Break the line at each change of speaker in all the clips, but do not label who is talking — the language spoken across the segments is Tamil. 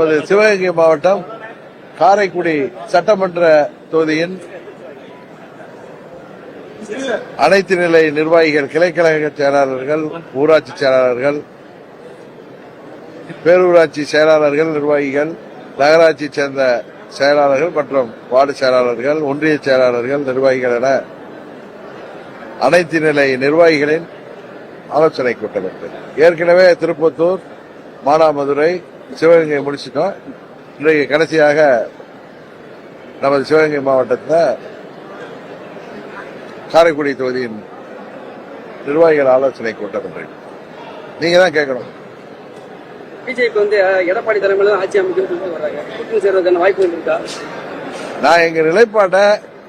நமது சிவகங்கை மாவட்டம் காரைக்குடி சட்டமன்ற தொகுதியின் அனைத்து நிலை நிர்வாகிகள் கிளைக்கழக செயலாளர்கள் ஊராட்சி செயலாளர்கள் பேரூராட்சி செயலாளர்கள் நிர்வாகிகள் நகராட்சி சேர்ந்த செயலாளர்கள் மற்றும் வார்டு செயலாளர்கள் ஒன்றிய செயலாளர்கள் நிர்வாகிகள் என அனைத்து நிலை நிர்வாகிகளின் ஆலோசனை கூட்டம் ஏற்கனவே திருப்பத்தூர் மானாமதுரை சிவகங்கை முடிச்சிட்டோம். இன்றைக்கு கடைசியாக நமது சிவகங்கை மாவட்டத்தில் காரைக்குடி தொகுதியின் நிர்வாகிகள் ஆலோசனை கூட்டம் இன்றைக்கு நீங்க தான் கேட்கணும்.
பிஜேபி வந்து எடப்பாடி தலைமையில ஆட்சி சொல்லிட்டு வர்றாங்க. கூட்டணி சேர்வதற்கான வாய்ப்புகள் இருக்கா?
நான் எங்க நிலைப்பாட்டை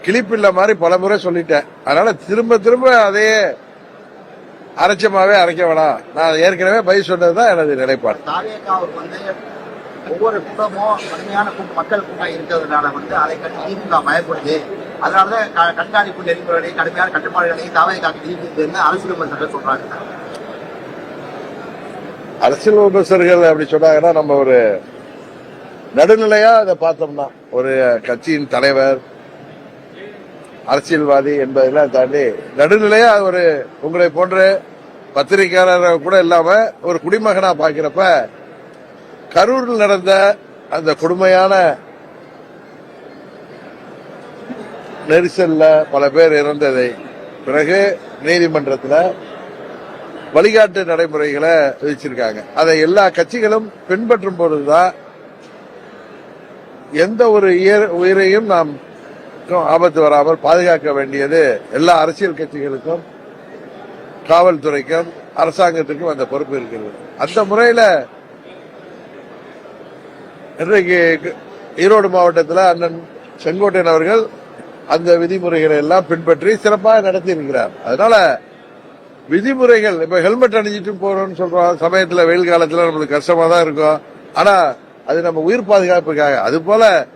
கிளிப்பில்ல மாதிரி பல முறை சொல்லிட்டேன். அதனால திரும்ப திரும்ப அதையே அரைச்சமாவே அரைக்க வேணாம். நான் ஏற்கனவே பதில் சொன்னதுதான் எனது நிலைப்பாடு.
ஒவ்வொரு கூட்டமும் கடுமையான கூட்டம் மக்கள் கூட்டம் இருக்கிறதுனால வந்து அதை கண்டு திமுக பயப்படுது. அதனாலதான் கண்காணிப்பு நெறிமுறைகளை கடுமையான கட்டுப்பாடுகளை தாவேகாக்கு நீக்குதுன்னு அரசியல் விமர்சகர்கள் சொல்றாங்க.
அரசியல் விமர்சகர்கள் அப்படி சொன்னாங்கன்னா நம்ம ஒரு நடுநிலையா அதை பார்த்தோம்னா ஒரு கட்சியின் தலைவர் அரசியல்வாதி என்பதெல்லாம் தாண்டி நடுநிலையா ஒரு உங்களை போன்ற பத்திரிகையாளர் கூட இல்லாம ஒரு குடிமகனா பாக்கிறப்ப கரூரில் நடந்த அந்த கொடுமையான நெரிசல்ல பல பேர் இறந்ததை பிறகு நீதிமன்றத்தில் வழிகாட்டு நடைமுறைகளை விதிச்சிருக்காங்க. அதை எல்லா கட்சிகளும் பின்பற்றும் பொழுதுதான் எந்த ஒரு உயிரையும் நாம் ஆபத்து வராமல் பாதுகாக்க வேண்டியது எல்லா அரசியல் கட்சிகளுக்கும் காவல்துறைக்கும் அரசாங்கத்துக்கும் அந்த பொறுப்பு இருக்கிறது. அந்த முறையில இன்றைக்கு ஈரோடு மாவட்டத்தில் அண்ணன் செங்கோட்டையன் அவர்கள் அந்த விதிமுறைகளை எல்லாம் பின்பற்றி சிறப்பாக நடத்தி இருக்கிறார். அதனால விதிமுறைகள் இப்ப ஹெல்மெட் அணிஞ்சிட்டு போறோம்னு சொல்றோம். சமயத்துல வெயில் காலத்துல நம்மளுக்கு கஷ்டமா தான் இருக்கும். ஆனா அது நம்ம உயிர் பாதுகாப்புக்காக. அது போல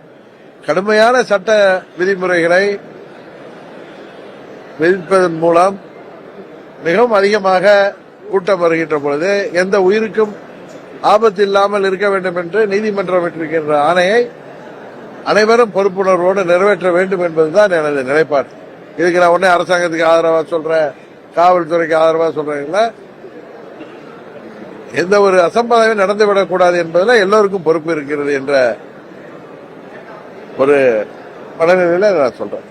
கடுமையான சட்ட விதிமுறைகளை விதிப்பதன் மூலம் மிகவும் அதிகமாக கூட்டம் வருகின்ற பொழுது எந்த உயிருக்கும் ஆபத்து இல்லாமல் இருக்க வேண்டும் என்று நீதிமன்றம் விட்டிருக்கின்ற ஆணையை அனைவரும் பொறுப்புணர்வோடு நிறைவேற்ற வேண்டும் என்பதுதான் எனது நிலைப்பாடு. இதுக்கு நான் உடனே அரசாங்கத்துக்கு ஆதரவா சொல்றேன் காவல்துறைக்கு ஆதரவா சொல்றேன் எந்த ஒரு அசம்பாதமே நடந்துவிடக்கூடாது என்பதில் எல்லோருக்கும் பொறுப்பு இருக்கிறது என்ற ஒரு மனநிலையில நான் சொல்றேன்.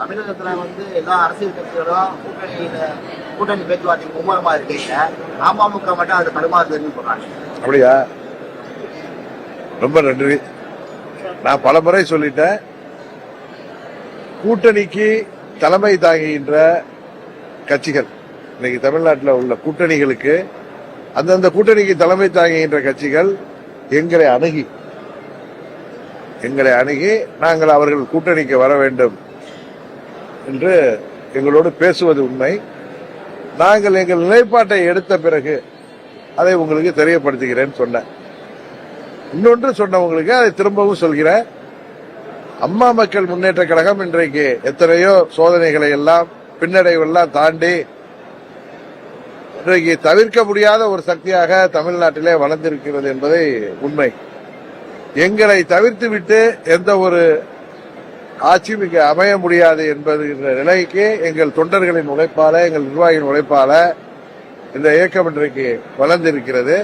தமிழகத்துல வந்து எல்லா அரசியல் கட்சிகளும் கூட்டணியில கூட்டணி பேச்சுவார்த்தை மும்முரமா இருக்கீங்க. அமமுக மட்டும் அது தடுமாறுதுன்னு சொல்றாங்க.
அப்படியா? ரொம்ப நன்றி. நான் பல முறை சொல்லிட்டேன். கூட்டணிக்கு தலைமை தாங்குகின்ற கட்சிகள் இன்னைக்கு தமிழ்நாட்டில் உள்ள கூட்டணிகளுக்கு அந்தந்த கூட்டணிக்கு தலைமை தாங்குகின்ற கட்சிகள் எங்களை அணுகி எங்களை அணுகி நாங்கள் அவர்கள் கூட்டணிக்கு வர வேண்டும் என்று எங்களோடு பேசுவது உண்மை. நாங்கள் எங்கள் நிலைப்பாட்டை எடுத்த பிறகு அதை உங்களுக்கு தெரியப்படுத்துகிறேன் சொன்னேன். இன்னொன்று சொன்னவங்களுக்கு அதை திரும்பவும் சொல்கிறேன். அம்மா மக்கள் முன்னேற்ற கழகம் இன்றைக்கு எத்தனையோ சோதனைகளை எல்லாம் பின்னடைவெல்லாம் தாண்டி இன்றைக்கு தவிர்க்க முடியாத ஒரு சக்தியாக தமிழ்நாட்டிலே வளர்ந்திருக்கிறது என்பதை உண்மை. எங்களை தவிர்த்து விட்டு எந்த ஒரு ஆட்சியும் இங்கு அமைய முடியாது என்பதுகிற நிலைக்கு எங்கள் தொண்டர்களின் உழைப்பால எங்கள் நிர்வாகியின் உழைப்பால இந்த இயக்கம் இன்றைக்கு வளர்ந்திருக்கிறது.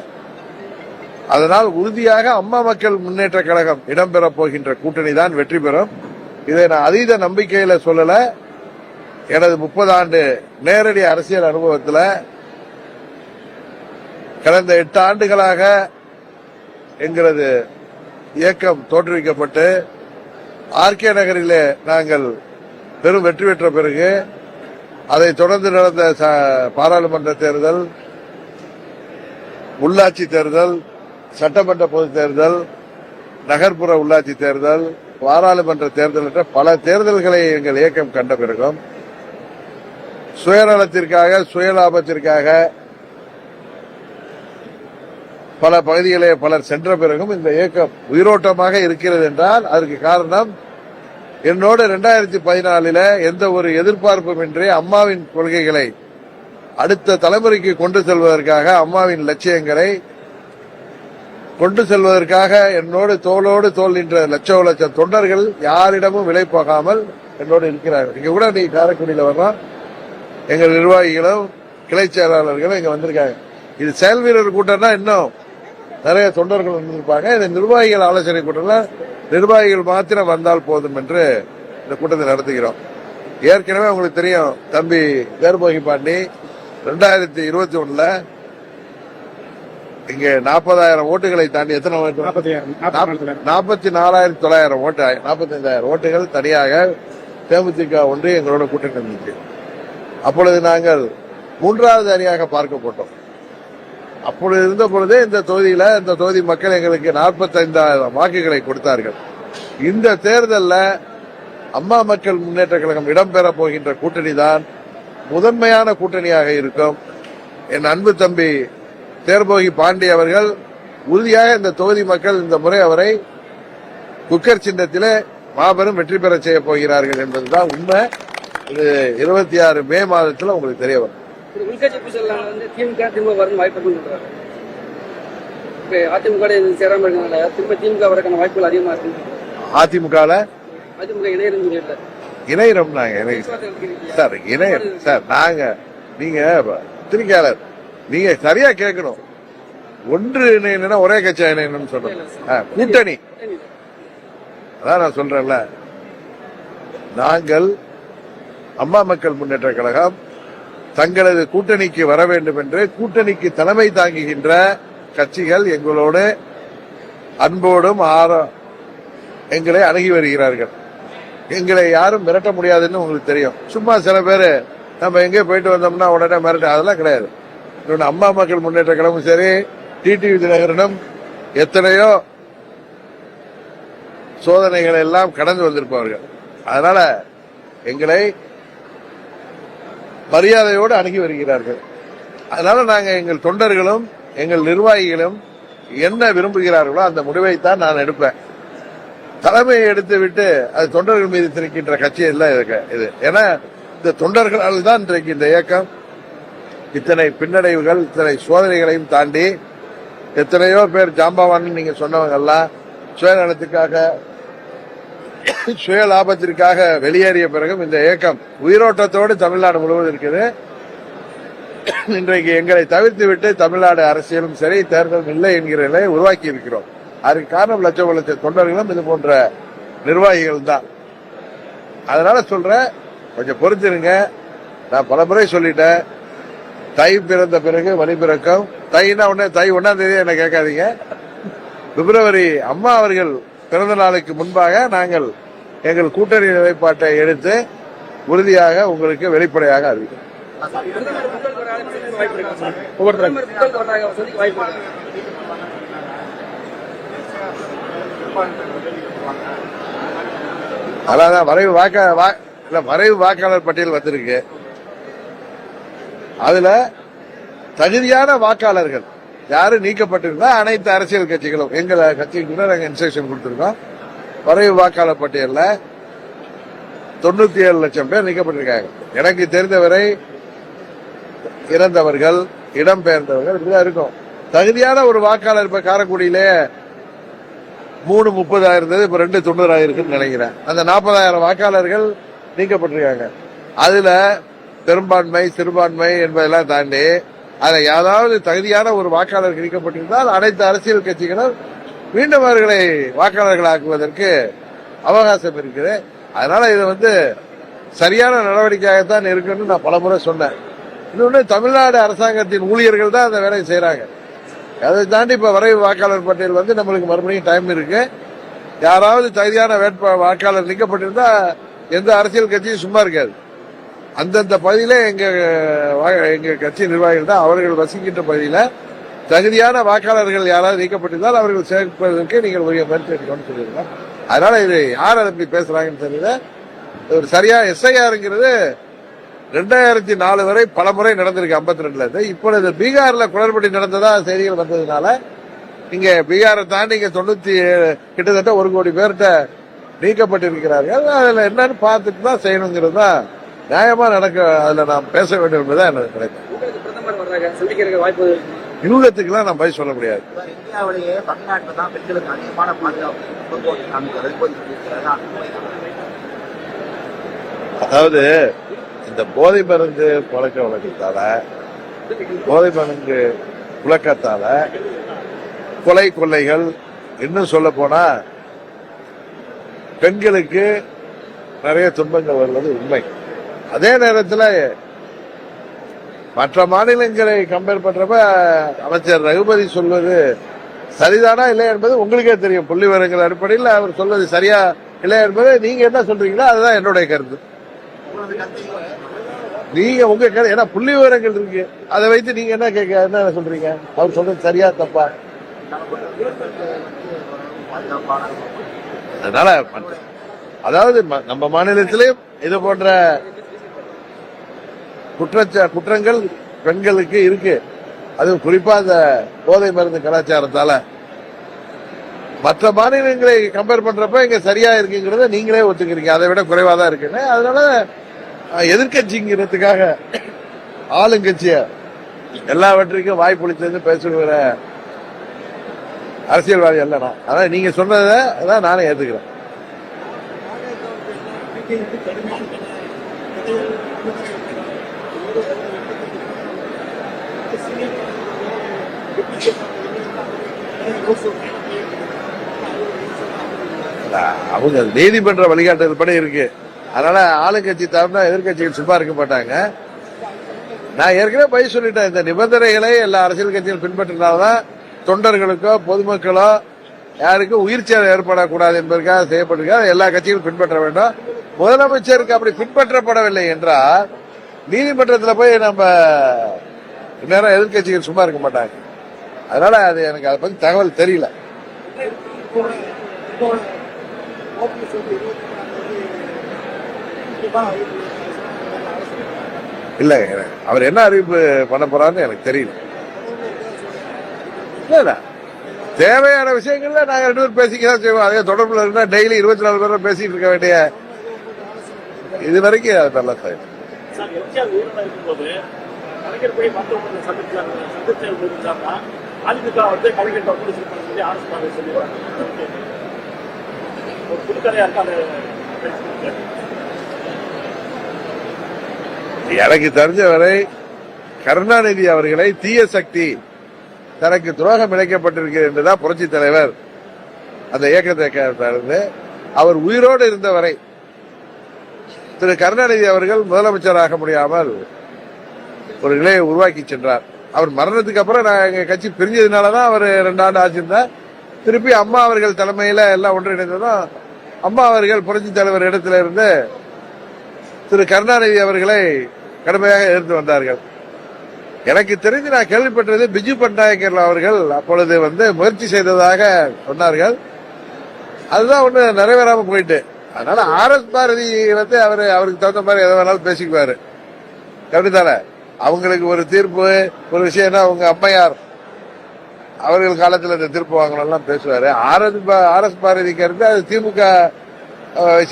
அதனால் உறுதியாக அம்மா மக்கள் முன்னேற்ற கழகம் இடம்பெறப் போகின்ற கூட்டணி தான் வெற்றி பெறும். இதை நான் அதீத நம்பிக்கையில சொல்லல. எனது முப்பது ஆண்டு நேரடி அரசியல் அனுபவத்தில் கடந்த எட்டு ஆண்டுகளாக எங்களது இயக்கம் தோற்றுவிக்கப்பட்டு ஆர்கே நகரிலே நாங்கள் பெரும் வெற்றி பெற்ற பிறகு அதை தொடர்ந்து நடந்த ச- பாராளுமன்ற தேர்தல் உள்ளாட்சி தேர்தல் சட்டமன்ற பொதுத் தேர்தல் நகர்ப்புற உள்ளாட்சி தேர்தல் பாராளுமன்ற தேர்தல் என்ற பல தேர்தல்களை எங்கள் இயக்கம் கண்ட பிறகும் சுயநலத்திற்காக சுயலாபத்திற்காக பல பகுதிகளே பலர் சென்ற பிறகும் இந்த இயக்கம் உயிரோட்டமாக இருக்கிறது என்றால் அதற்கு காரணம் என்னோடு இரண்டாயிரத்தி பதினாலில் எந்த ஒரு எதிர்பார்ப்பும் இன்றி அம்மாவின் கொள்கைகளை அடுத்த தலைமுறைக்கு கொண்டு செல்வதற்காக அம்மாவின் லட்சியங்களை கொண்டு செல்வதற்காக என்னோடு தோளோடு தோல் நின்ற லட்சோ லட்சம் தொண்டர்கள் யாரிடமும் விலை போகாமல் என்னோடு இருக்கிறார்கள். இங்க கூட நீ காரைக்குடியில் வர்றோம் எங்கள் நிர்வாகிகளும் கிளை செயலாளர்களும் இங்க வந்திருக்காங்க. இது செயல் வீரர் கூட்டம்னா இன்னும் நிறைய தொண்டர்கள் வந்திருப்பாங்க. இந்த நிர்வாகிகள் ஆலோசனை கூட்டம்ல நிர்வாகிகள் மாத்திரம் வந்தால் போதும் என்று இந்த கூட்டத்தை நடத்துகிறோம். ஏற்கனவே உங்களுக்கு தெரியும் தம்பி தேர்போகி பாண்டி ரெண்டாயிரத்தி இருபத்தி ஒண்ணுல இங்க நாற்பதாயிரம் ஓட்டுகளை தாண்டி எத்தனை ஓட்டு? நாற்பத்தி நாலாயிரத்தி தொள்ளாயிரம் ஓட்டு நாற்பத்தி ஐந்தாயிரம் ஓட்டுகள் தனியாக தேமுதிக ஒன்று எங்களோட கூட்டணி இருந்துச்சு. அப்பொழுது நாங்கள் மூன்றாவது அணியாக பார்க்கப்பட்டோம். அப்பொழுது இருந்த பொழுதே இந்த தொகுதியில இந்த தொகுதி மக்கள் எங்களுக்கு நாற்பத்தைந்தாயிரம் வாக்குகளை கொடுத்தார்கள். இந்த தேர்தலில் அம்மா மக்கள் முன்னேற்ற கழகம் இடம்பெற போகின்ற கூட்டணி தான் முதன்மையான கூட்டணியாக இருக்கும். என் அன்பு தம்பி தேர்போகி பாண்டி அவர்கள் உறுதியாக இந்த தொகுதி மக்கள் இந்த முறை அவரை குக்கர் சின்னத்திலே மாபெரும் வெற்றி பெற செய்ய போகிறார்கள் என்பதுதான் உண்மை. இது இருபத்தி ஆறு மே மாதத்தில் உங்களுக்கு தெரிய வரும்.
திரு உள்கட்சி பூசல்ல வந்து திமுக திரும்ப வரணும் வாய்ப்பு இருக்குன்னு இப்ப அதிமுக சேராம இருக்கனால திரும்ப திமுக வரக்கான வாய்ப்புகள் அதிகமா இருக்கு
அதிமுகல?
அதிமுக இணையரும் சொல்லிடல
இணையரம் நாங்க இணை சார் இணையம் சார் நாங்க நீங்க பத்திரிகையாளர் நீங்க சரியா கேட்கணும். ஒன்று இணையணும்னா ஒரே கட்சியா இணையணும்னு ஆ, கூட்டணி அதான் நான் சொல்றேன்ல. நாங்கள் அம்மா மக்கள் முன்னேற்ற கழகம் தங்களது கூட்டணிக்கு வர வேண்டும் என்று கூட்டணிக்கு தலைமை தாங்குகின்ற கட்சிகள் எங்களோடு அன்போடும் எங்களை அணுகி வருகிறார்கள். எங்களை யாரும் மிரட்ட முடியாதுன்னு உங்களுக்கு தெரியும். சும்மா சில பேர் நம்ம எங்கே போயிட்டு வந்தோம்னா உடனே மிரட்ட அதெல்லாம் கிடையாது. இன்னொன்று அம்மா மக்கள் முன்னேற்ற கழகமும் சரி டிடிவி தினகரனும் எத்தனையோ சோதனைகளை எல்லாம் கடந்து வந்திருப்பவர்கள். அதனால எங்களை மரியாதையோடு அணுகி வருகிறார்கள். அதனால நாங்கள் எங்கள் தொண்டர்களும் எங்கள் நிர்வாகிகளும் என்ன விரும்புகிறார்களோ அந்த முடிவை தான் நான் எடுப்பேன். தலைமையை எடுத்து விட்டு அது தொண்டர்கள் மீது திணிக்கின்ற கட்சி எல்லாம் இருக்கு இது. ஏன்னா இந்த தொண்டர்களால் தான் இன்றைக்கு இந்த இயக்கம். இத்தனை பின்னடைவுகள் இத்தனை சோதனைகளையும் தாண்டி எத்தனையோ பேர் ஜாம்பவான் நீங்க சொன்னவங்க எல்லாம் சுயநலத்துக்காக சுய லாபத்திற்காக வெளியேறிய பிறகும் இந்த இயக்கம் உயிரோட்டத்தோடு தமிழ்நாடு முழுவதும் இருக்குது. இன்றைக்கு எங்களை தவிர்த்து விட்டு தமிழ்நாடு அரசியலும் சரி தேர்தலும் இல்லை என்கிற நிலையை உருவாக்கி இருக்கிறோம். அதுக்கு காரணம் லட்சம் லட்ச தொண்டர்களும் இது போன்ற நிர்வாகிகள் தான். அதனால சொல்றேன் கொஞ்சம் பொறுத்திருங்க. நான் பல முறை சொல்லிட்டேன். தை பிறந்த பிறகு வழி பிறக்கம். தைனா உடனே தை ஒன்னாம் தேதி என்ன கேட்காதீங்க. பிப்ரவரி அம்மா அவர்கள் பிறந்த நாளுக்கு முன்பாக நாங்கள் எங்கள் கூட்டணி நிலைப்பாட்டை எடுத்து உறுதியாக உங்களுக்கு வெளிப்படையாக அறிவிக்கிறோம். அதான் வரைவு வாக்க வா- இல்ல, வரைவு வாக்காளர் பட்டியல் வந்திருக்கு. அதுல தகுதியான வாக்காளர்கள் யாரும் நீக்கப்பட்டிருந்தா அனைத்து அரசியல் கட்சிகளும் எங்களை கட்சிக்கு கூட நாங்கள் இன்ஸ்ட்ரக்ஷன் கொடுத்துருக்கோம். வரைவு வாக்காளர் பட்டியலில் தொண்ணூத்தி ஏழு லட்சம் பேர் நீக்கப்பட்டிருக்காங்க. எனக்கு தெரிந்தவரை இறந்தவர்கள் இடம்பெயர்ந்தவர்கள் இப்படிதான் இருக்கும். தகுதியான ஒரு வாக்காளர் இப்ப காரைக்குடியிலே மூணு முப்பதாயிரம் இருந்தது இப்ப ரெண்டு தொண்ணூறாயிரம் இருக்குன்னு நினைக்கிறேன். அந்த நாற்பதாயிரம் வாக்காளர்கள் நீக்கப்பட்டிருக்காங்க. அதுல பெரும்பான்மை சிறுபான்மை என்பதெல்லாம் தாண்டி அதில் யாராவது தகுதியான ஒரு வாக்காளர் கிடைக்கப்பட்டிருந்தால் அனைத்து அரசியல் கட்சிகளும் மீண்டும் அவர்களை வாக்காளர்களாக்குவதற்கு அவகாசம் இருக்குது அதனால இது வந்து சரியான நடவடிக்கையாகத்தான் இருக்குன்னு நான் பலமுறை சொன்னேன். இன்னொன்று தமிழ்நாடு அரசாங்கத்தின் ஊழியர்கள் தான் அந்த வேலையை செய்கிறாங்க அதை தாண்டி இப்போ வரைவு வாக்காளர் பட்டியல் வந்து நம்மளுக்கு மறுபடியும் டைம் இருக்கு. யாராவது தகுதியான வேட்பா வாக்காளர் நிற்கப்பட்டிருந்தால் எந்த அரசியல் கட்சியும் சும்மா இருக்காது. அந்தந்த பகுதியில எங்க வா- எங்க கட்சி நிர்வாகிகள் தான் அவர்கள் வசிக்கின்ற பகுதியில தகுதியான வாக்காளர்கள் யாராவது நீக்கப்பட்டிருந்தால் அவர்கள் சேர்ப்பதற்கு நீங்கள் உரிய முயற்சி எடுக்கணும்னு சொல்லியிருக்கோம். அதனால இது யார் அதை இப்படி பேசுறாங்கன்னு தெரியல. ஒரு சரியா எஸ்ஐஆருங்கிறது ரெண்டாயிரத்தி நாலு வரை பல முறை நடந்திருக்கு ஐம்பத்தி ரெண்டுல இருந்து. இப்பொழுது பீகார்ல குளறுபடி நடந்ததா செய்திகள் வந்ததுனால இங்க பீகாரை தாண்டி இங்க தொண்ணூத்தி கிட்டத்தட்ட ஒரு கோடி பேர்கிட்ட நீக்கப்பட்டிருக்கிறார்கள். அதுல என்னன்னு பார்த்துட்டு தான் செய்யணுங்கிறது தான் நியாயமா நடக்க அதுல நாம் பேச வேண்டும் என்பதுதான் எனக்கு கிடைக்கும்? யூகத்துக்கெல்லாம் நான் பதில் சொல்ல முடியாது
இந்தியாவிலேயே தமிழ்நாட்டில் தான் பெண்களுக்கு அதிகமான பாதுகாப்பு.
அதாவது இந்த போதை மருந்து பழக்க வழக்கத்தால போதை மருந்து புழக்கத்தால கொலை கொள்ளைகள் இன்னும் சொல்ல போனா பெண்களுக்கு நிறைய துன்பங்கள் வருவது உண்மை அதே நேரத்தில் மற்ற மாநிலங்களை கம்பேர் பண்றப்ப அமைச்சர் ரகுபதி சொல்வது சரிதானா இல்லை என்பது உங்களுக்கே தெரியும். புள்ளி விவரங்கள் அடிப்படையில் அவர் சொல்வது சரியா இல்லை என்பது நீங்க என்ன சொல்றீங்களோ அதுதான் என்னுடைய கருத்து. நீங்க உங்க கருத்து ஏன்னா புள்ளி விவரங்கள் இருக்கு. அதை வைத்து நீங்க என்ன கேட்க என்ன சொல்றீங்க? அவர் சொல்றது சரியா தப்பா? அதனால அதாவது நம்ம மாநிலத்திலேயும் இது போன்ற குற்றச்ச குற்றங்கள் பெண்களுக்கு இருக்கு. அது குறிப்பா இந்த போதை மருந்து கலாச்சாரத்தால. மற்ற மாநிலங்களை கம்பேர் பண்றப்ப இங்க சரியா இருக்குங்கிறத நீங்களே ஒத்துக்கிறீங்க. அதை விட குறைவா தான் இருக்குன்னு. அதனால எதிர்கட்சிங்கிறதுக்காக எதிர்க்கட்சிங்கிறதுக்காக ஆளுங்கட்சிய எல்லாவற்றுக்கும் வாய்ப்பளித்தது பேசுகிற அரசியல்வாதி அல்ல நான். அதான் நீங்க சொன்னதை தான் நானே ஏத்துக்கிறேன். அவங்க நீதிமன்ற வழிகாட்டுதல் படி இருக்கு. அதனால ஆளுங்கட்சி தரம்னா எதிர்கட்சிகள் சும்மா இருக்க மாட்டாங்க. நான் ஏற்கனவே பயிர் சொல்லிட்டேன் இந்த நிபந்தனைகளை எல்லா அரசியல் கட்சிகள் பின்பற்றினால்தான் தொண்டர்களுக்கோ பொதுமக்களோ யாருக்கும் உயிர் சேதம் ஏற்படக்கூடாது என்பதற்காக செய்யப்பட்டிருக்க எல்லா கட்சிகளும் பின்பற்ற வேண்டும். முதலமைச்சருக்கு அப்படி பின்பற்றப்படவில்லை என்றால் நீதிமன்றத்தில் போய் நம்ம நேரம் எதிர்கட்சிகள் சும்மா இருக்க மாட்டாங்க. அதனால அது எனக்கு அதை பத்தி தகவல் தெரியல. இல்ல அவர் என்ன அறிவிப்பு பண்ண போறாருன்னு எனக்கு தெரியல. இல்ல, தேவையான விஷயங்கள்ல நாங்க ரெண்டு பேரும் பேசிக்கதான் செய்வோம். அதே தொடர்புல இருந்தா டெய்லி இருபத்தி நாலு பேரும் பேசிட்டு இருக்க வேண்டிய இது வரைக்கும் அது நல்லா சார்.
சார் எம்ஜிஆர் உயிரோட இருக்கும்போது கலைஞர் போய் மருத்துவமனை சந்திச்சாங்க சந்திச்சு இருந்தாருன்னா அதிமுக வந்து கலைஞர் ஒப்படைச்சு சொல்லி அரசு பாதை சொல்லிடுறாங்க ஒரு புதுக்கதையா இருக்கா அந்த
எனக்கு தெரிஞ்ச வரை கருணாநிதி அவர்களை தீய சக்தி தனக்கு துரோகம் இணைக்கப்பட்டிருக்கிறது என்றுதான் புரட்சி தலைவர் அந்த இயக்கத்தை அவர் உயிரோடு இருந்தவரை திரு கருணாநிதி அவர்கள் முதலமைச்சராக முடியாமல் ஒரு நிலையை உருவாக்கி சென்றார். அவர் மரணத்துக்கு அப்புறம் நான் எங்க கட்சி பிரிஞ்சதுனாலதான் அவர் ரெண்டு ஆண்டு ஆச்சிருந்தார் திருப்பி அம்மா அவர்கள் தலைமையில எல்லாம் ஒன்றிணைந்ததும் அம்மா அவர்கள் புரட்சி தலைவர் இடத்துல இருந்து திரு கருணாநிதி அவர்களை கடுமையாக எதிர்த்து வந்தார்கள். எனக்கு தெரிஞ்சு நான் கேள்விப்பட்டது பிஜு பட்நாயக்கர் அவர்கள் அப்பொழுது வந்து முயற்சி செய்ததாக சொன்னார்கள். அதுதான் ஒன்று நிறைவேறாம போயிட்டு. அதனால ஆர் எஸ் பாரதி வந்து அவரு அவருக்கு தகுந்த மாதிரி எதை வேணாலும் பேசிக்குவாரு. கண்டித்தானே அவங்களுக்கு ஒரு தீர்ப்பு ஒரு விஷயம்னா அவங்க அம்மையார் அவர்கள் காலத்தில் இந்த தீர்ப்பு வாங்கணும்லாம் பேசுவாரு. ஆர் எஸ் ஆர் எஸ் பாரதிக்கு இருந்து அது திமுக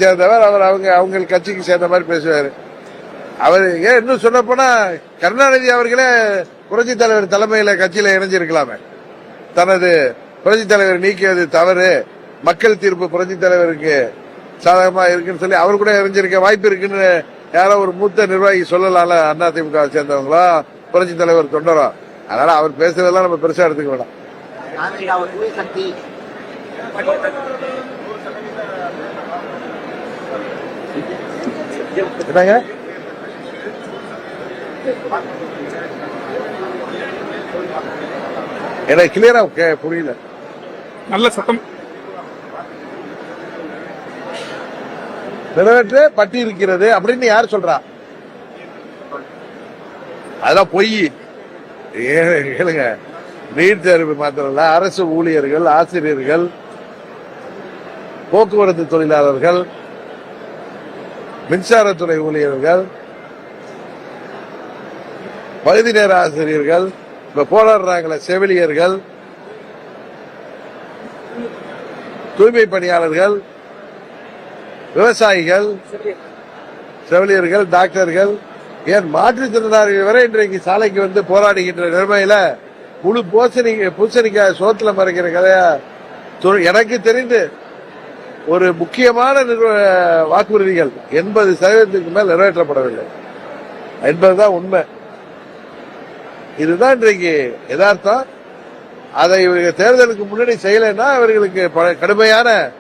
சேர்ந்தவர். அவர் அவங்க அவங்க கட்சிக்கு சேர்ந்த மாதிரி பேசுவாரு. அவர் ஏன் இன்னும் சொல்ல போனா கருணாநிதி அவர்களே புரட்சி தலைவர் தலைமையில கட்சியில இணைஞ்சிருக்கலாமே. தனது புரட்சி தலைவர் நீக்கியது தவறு. மக்கள் தீர்ப்பு புரட்சி தலைவருக்கு சாதகமா இருக்குன்னு சொல்லி அவர் கூட இணைஞ்சிருக்க வாய்ப்பு இருக்குன்னு யாரோ ஒரு மூத்த நிர்வாகி சொல்லலாம்ல அண்ணா திமுக சேர்ந்தவங்களோ புரட்சி தலைவர் தொண்டரோ. அதனால அவர் பேசுறதெல்லாம் நம்ம பெருசா எடுத்துக்க வேண்டாம் என்னங்க? எனக்கு கிளியரா புரியல.
நல்ல சத்தம்.
நிறைவேற்ற பட்டி இருக்கிறது அப்படின்னு யார் சொல்றா? அதெல்லாம் பொய். கேளுங்க. நீட் தேர்வு மாத்திரம் இல்ல அரசு ஊழியர்கள் ஆசிரியர்கள் போக்குவரத்து தொழிலாளர்கள் மின்சாரத்துறை ஊழியர்கள் பகுதி நேர ஆசிரியர்கள் இப்ப போராடுறாங்களே செவிலியர்கள் தூய்மை பணியாளர்கள் விவசாயிகள் செவிலியர்கள் டாக்டர்கள் ஏன் மாற்றுத்திறனாளிகள் வரை இன்றைக்கு சாலைக்கு வந்து போராடுகின்ற நிலைமையில முழு பூசணி பூசணிக்காய் சோத்துல மறைக்கிற கதையா எனக்கு தெரிந்து ஒரு முக்கியமான வாக்குறுதிகள் எண்பது சதவீதத்துக்கு மேல் நிறைவேற்றப்படவில்லை. என்பதுதான் உண்மை. இதுதான் இன்றைக்கு யதார்த்தம். அதை இவங்க தேர்தலுக்கு முன்னாடி செய்யலைன்னா இவர்களுக்கு ப- கடுமையான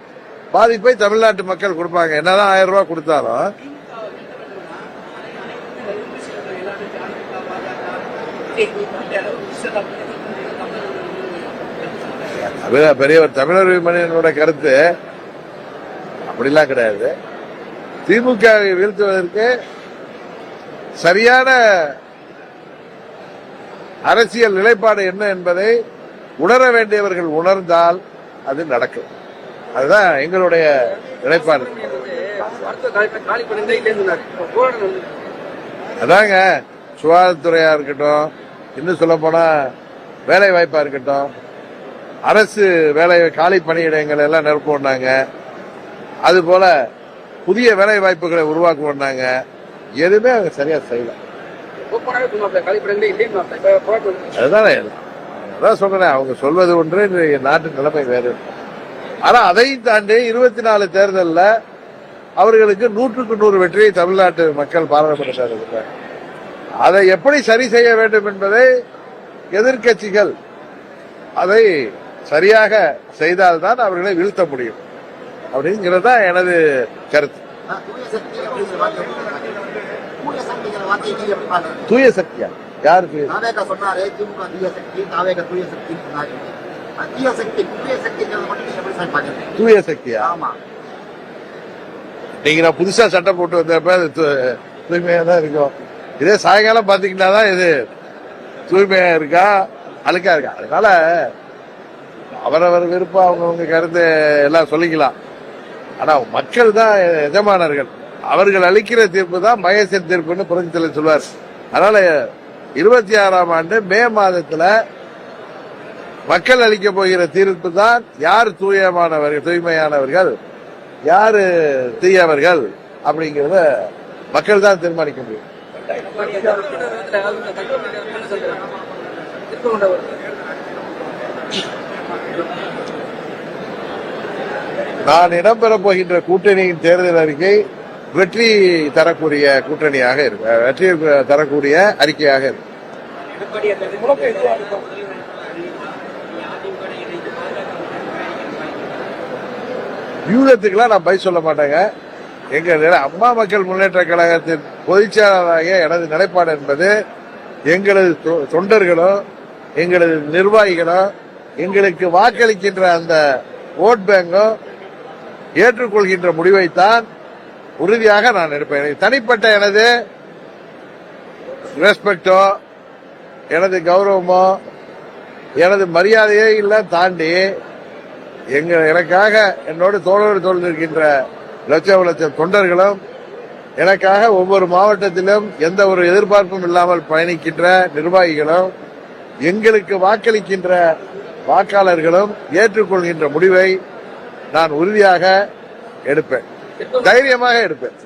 பாதிப்பை தமிழ்நாட்டு மக்கள் கொடுப்பாங்க. என்னதான் ஆயிரம் ரூபாய் கொடுத்தாலும் தமிழ- பெரியவர் தமிழர் மனிதனோட கருத்து அப்படிலாம் கிடையாது. திமுக வீழ்த்துவதற்கு சரியான அரசியல் நிலைப்பாடு என்ன என்பதை உணர வேண்டியவர்கள் உணர்ந்தால் அது நடக்கும். அதுதான் எங்களுடைய நிலைப்பாடு. அதாங்க சுகாதாரத்துறையா இருக்கட்டும் இன்னும் சொல்ல போனா வேலை வாய்ப்பா இருக்கட்டும் அரசு வேலை காலி பணியிடங்கள் எல்லாம் நிரப்புனாங்க அது போல புதிய வேலை வாய்ப்புகளை உருவாக்குனாங்க எதுவுமே அவங்க சரியா செய்யல.
அதுதான்
அதுதானே அதான் சொல்றேன். அவங்க சொல்வது ஒன்று நாட்டு நிலைமை வேறு. ஆனா அதையும் தாண்டி இருபத்தி நாலு தேர்தல்ல அவர்களுக்கு நூற்றுக்கு நூறு வெற்றியை தமிழ்நாட்டு மக்கள் பாராளுமன்ற அதை எப்படி சரி செய்ய வேண்டும் என்பதை எதிர்க்கட்சிகள் அதை சரியாக செய்தால்தான் அவர்களை வீழ்த்த முடியும். அப்படிங்கிறது தான் எனது கருத்து.
தூய
சக்தியா? யார் தூய சக்தி?
தாவேகா சொன்னாரு திமுக தூய சக்தி தாவேகா தூய சக்தி சொன்னாரு. அது தூய சக்தி தூய சக்திங்கிறத மட்டும் நீங்க எப்படி சார் பாக்குறீங்க
தூய சக்தியா
ஆமா.
நீங்க நான் புதுசா சட்டை போட்டு வந்தப்ப அது தூய்மையா தான் இருக்கும். இதே சாயங்காலம் பாத்தீங்கன்னா தான் இது தூய்மையா இருக்கா அழுக்கா இருக்கா? அதனால அவரவர் விருப்பம் அவங்கவுங்க கருத்து எல்லாம் சொல்லிக்கலாம். ஆனா மக்கள் தான் எஜமானர்கள். அவர்கள் அளிக்கிற தீர்ப்பு தான் மகேசன் தீர்ப்புன்னு புரட்சித்தலைவர் சொல்வார். அதனால இருபத்தி ஆறாம் ஆண்டு மே மாதத்துல மக்கள் அளிக்க போகிற தீர்ப்பு தான் யார் தூயமானவர்கள் தூய்மையானவர்கள் யார் தீயவர்கள் அப்படிங்கிறத மக்கள் தான் தீர்மானிக்க முடியும். நான் இடம்பெறப் போகின்ற கூட்டணியின் தேர்தல் அறிக்கை வெற்றி தரக்கூடிய கூட்டணியாக இருக்கும் வெற்றி தரக்கூடிய அறிக்கையாக இருக்கும்
முழக்கம்
யூகத்துக்கெல்லாம் நான் பதில் சொல்ல மாட்டேங்க. எங்க அம்மா மக்கள் முன்னேற்ற கழகத்தின் பொதுச்செயலாளராக எனது நிலைப்பாடு என்பது எங்களது தொ- தொண்டர்களும் எங்களது நிர்வாகிகளும் எங்களுக்கு வாக்களிக்கின்ற அந்த ஓட் பேங்கும் ஏற்றுக்கொள்கின்ற முடிவைத்தான் உறுதியாக நான் எடுப்பேன். எனக்கு தனிப்பட்ட எனது ரெஸ்பெக்டோ எனது கௌரவமோ எனது மரியாதையை இல்லை தாண்டி எங்க எனக்காக என்னோடு தோழர் தோழர் இருக்கின்ற லட்சம் லட்சம் தொண்டர்களும் எனக்காக ஒவ்வொரு மாவட்டத்திலும் எந்த ஒரு எதிர்பார்ப்பும் இல்லாமல் பயணிக்கின்ற நிர்வாகிகளும் எங்களுக்கு வாக்களிக்கின்ற வாக்காளர்களும் ஏற்றுக்கொள்கின்ற முடிவை நான் உறுதியாக எடுப்பேன் தைரியமாக எடுப்பேன்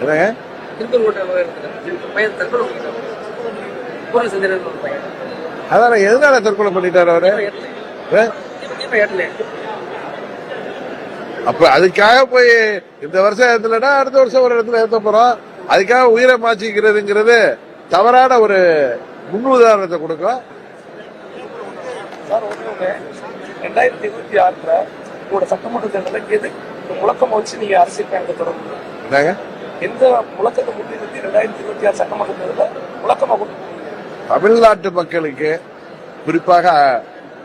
என்னங்க அதான் எதனால தற்கொலை பண்ணிட்டார் அவரு? அப்ப அதுக்காக போய் இந்த வருஷம் ஏத்தலன்னா அடுத்த வருஷம் ஒரு இடத்துல ஏத்த போறோம். அதுக்காக உயிரை மாச்சிக்கிறதுங்கிறது தவறான ஒரு முன்னுதாரணத்தை கொடுக்கும்
சார் ஒண்ணு ஒண்ணு. ரெண்டாயிரத்தி இருபத்தி ஆறுல உங்களோட சட்டமன்ற தேர்தலில் எது முழக்கம் வச்சு நீங்க அரசியல் பயணத்தை
என்னங்க?
எந்த முழக்கத்தை முன்னிறுத்தி ரெண்டாயிரத்தி இருபத்தி ஆறு சட்டமன்ற தேர்தலில் முழக்கமா போவீங்க?
தமிழ்நாட்டு மக்களுக்கு குறிப்பாக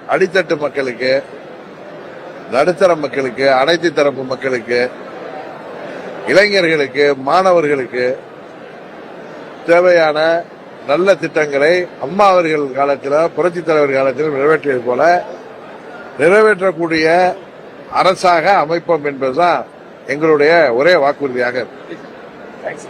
அடித்தட்டு மக்களுக்கு நடுத்தர மக்களுக்கு அனைத்து தரப்பு மக்களுக்கு இளைஞர்களுக்கு மாணவர்களுக்கு தேவையான நல்ல திட்டங்களை அம்மா அவர்கள் காலத்தில் புரட்சி தலைவர் காலத்தில் நிறைவேற்றியது போல நிறைவேற்றக்கூடிய அரசாக அமைப்போம் என்பதுதான் எங்களுடைய ஒரே வாக்குறுதியாக இருக்கு.
தேங்க்ஸ்